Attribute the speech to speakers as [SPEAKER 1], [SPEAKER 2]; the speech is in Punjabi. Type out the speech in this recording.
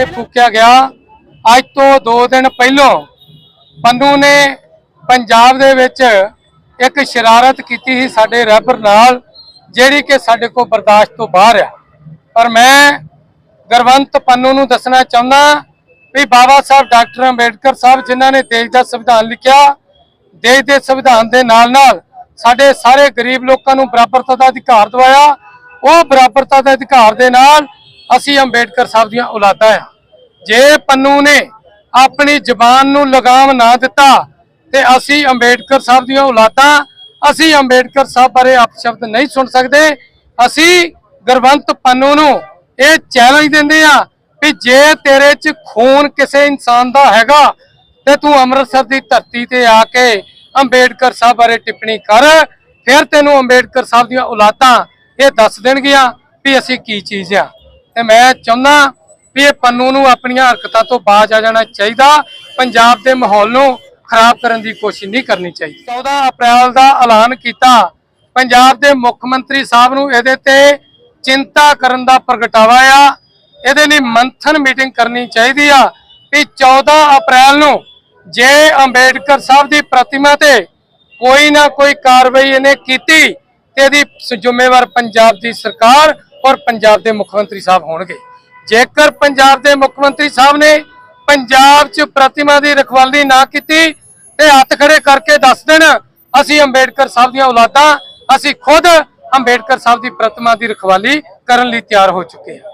[SPEAKER 1] ਕੇ ਫੂਕਿਆ ਗਿਆ। ਅੱਜ ਤੋਂ 2 ਦਿਨ ਪਹਿਲਾਂ ਪੰਨੂ ਨੇ ਪੰਜਾਬ ਦੇ ਵਿੱਚ ਇੱਕ ਸ਼ਰਾਰਤ ਕੀਤੀ ਸੀ ਸਾਡੇ ਰੈਬਰ ਨਾਲ, ਜਿਹੜੀ ਕਿ ਸਾਡੇ ਕੋਲ ਬਰਦਾਸ਼ਤ ਤੋਂ ਬਾਹਰ ਆ। ਪਰ ਮੈਂ ਗੁਰਵੰਤ ਪੰਨੂ ਨੂੰ ਦੱਸਣਾ ਚਾਹੁੰਦਾ ਵੀ ਬਾਬਾ ਸਾਹਿਬ ਡਾਕਟਰ ਅੰਬੇਡਕਰ ਸਾਹਿਬ, ਜਿਨ੍ਹਾਂ ਨੇ ਦੇਸ਼ ਦਾ ਸੰਵਿਧਾਨ ਲਿਖਿਆ, ਦੇਸ਼ ਦੇ ਸੰਵਿਧਾਨ ਦੇ ਨਾਲ ਨਾਲ ਸਾਡੇ ਸਾਰੇ ਗਰੀਬ ਲੋਕਾਂ ਨੂੰ ਬਰਾਬਰਤਾ ਦਾ ਅਧਿਕਾਰ ਦਵਾਇਆ। ਉਹ ਬਰਾਬਰਤਾ ਦੇ ਅਧਿਕਾਰ ਦੇ ਨਾਲ ਅਸੀਂ ਅੰਬੇਡਕਰ ਸਾਹਿਬ ਦੀਆਂ ਔਲਾਦਾਂ ਆ। ਜੇ ਪੰਨੂ ਨੇ ਆਪਣੀ ਜ਼ਬਾਨ ਨੂੰ ਲਗਾਮ ਨਾ ਦਿੱਤਾ ਤੇ ਅਸੀਂ ਅੰਬੇਡਕਰ ਸਾਹਿਬ ਦੀਆਂ ਔਲਾਦਾਂ, ਅਸੀਂ ਅੰਬੇਡਕਰ ਸਾਹਿਬ ਬਾਰੇ ਅਪਸ਼ਬਦ ਨਹੀਂ ਸੁਣ ਸਕਦੇ। ਅਸੀਂ ਗੁਰਵੰਤ ਪੰਨੂ ਨੂੰ ਇਹ ਚੈਲੰਜ ਦਿੰਦੇ ਆ ਵੀ ਜੇ ਤੇਰੇ 'ਚ ਖੂਨ ਕਿਸੇ ਇਨਸਾਨ ਦਾ ਹੈਗਾ ਤੇ ਤੂੰ ਅੰਮ੍ਰਿਤਸਰ ਦੀ ਧਰਤੀ ਤੇ ਆ ਕੇ ਅੰਬੇਡਕਰ ਸਾਹਿਬ ਬਾਰੇ ਟਿੱਪਣੀ ਕਰ, ਫਿਰ ਤੈਨੂੰ ਅੰਬੇਡਕਰ ਸਾਹਿਬ ਦੀਆਂ ਔਲਾਦਾਂ ਇਹ ਦੱਸ ਦੇਣਗੀਆਂ ਵੀ ਅਸੀਂ ਕੀ ਚੀਜ਼ ਆ। ਤੇ ਮੈਂ ਚਾਹੁੰਦਾ ਵੀ ਇਹ ਪੰਨੂ ਨੂੰ ਆਪਣੀਆਂ ਹਰਕਤਾਂ ਤੋਂ ਬਾਜ਼ ਆ ਜਾਣਾ ਚਾਹੀਦਾ। ਪੰਜਾਬ ਦੇ ਮਾਹੌਲ ਨੂੰ ਖਰਾਬ ਕਰਨ ਦੀ ਕੋਸ਼ਿਸ਼ ਨਹੀਂ ਕਰਨੀ ਚਾਹੀਦੀ। 14 ਅਪ੍ਰੈਲ ਦਾ ਐਲਾਨ ਕੀਤਾ। ਪੰਜਾਬ ਦੇ ਮੁੱਖ ਮੰਤਰੀ ਸਾਹਿਬ ਨੂੰ ਇਹਦੇ ਤੇ ਚਿੰਤਾ ਕਰਨ ਦਾ ਪ੍ਰਗਟਾਵਾ ਆ। ਇਹਦੇ ਲਈ ਮੰਥਨ ਮੀਟਿੰਗ ਕਰਨੀ ਚਾਹੀਦੀ ਆ ਵੀ 14 ਅਪ੍ਰੈਲ ਨੂੰ ਜੇ ਅੰਬੇਡਕਰ ਸਾਹਿਬ ਦੀ ਪ੍ਰਤਿਮਾ ਤੇ ਕੋਈ ਨਾ ਕੋਈ ਕਾਰਵਾਈ ਇਹਨੇ ਕੀਤੀ ਤੇ ਇਹਦੀ ਜ਼ਿੰਮੇਵਾਰ ਪੰਜਾਬ ਦੀ ਸਰਕਾਰ ਔਰ ਪੰਜਾਬ ਦੇ ਮੁੱਖ ਮੰਤਰੀ ਸਾਹਿਬ ਹੋਣਗੇ। ਜੇਕਰ ਪੰਜਾਬ ਦੇ ਮੁੱਖ ਮੰਤਰੀ ਸਾਹਿਬ ਨੇ ਪੰਜਾਬ 'ਚ ਪ੍ਰਤਿਮਾ ਦੀ ਰਖਵਾਲੀ ਨਾ ਕੀਤੀ, ਤੇ ਹੱਥ ਖੜੇ ਕਰਕੇ ਦੱਸ ਦੇਣ, ਅਸੀਂ ਅੰਬੇਡਕਰ ਸਾਹਿਬ ਦੀਆਂ ਔਲਾਦਾਂ, ਅਸੀਂ ਖੁਦ ਅੰਬੇਡਕਰ ਸਾਹਿਬ ਦੀ ਪ੍ਰਤਿਮਾ ਦੀ ਰਖਵਾਲੀ ਕਰਨ ਲਈ ਤਿਆਰ ਹੋ ਚੁੱਕੇ ਹਾਂ।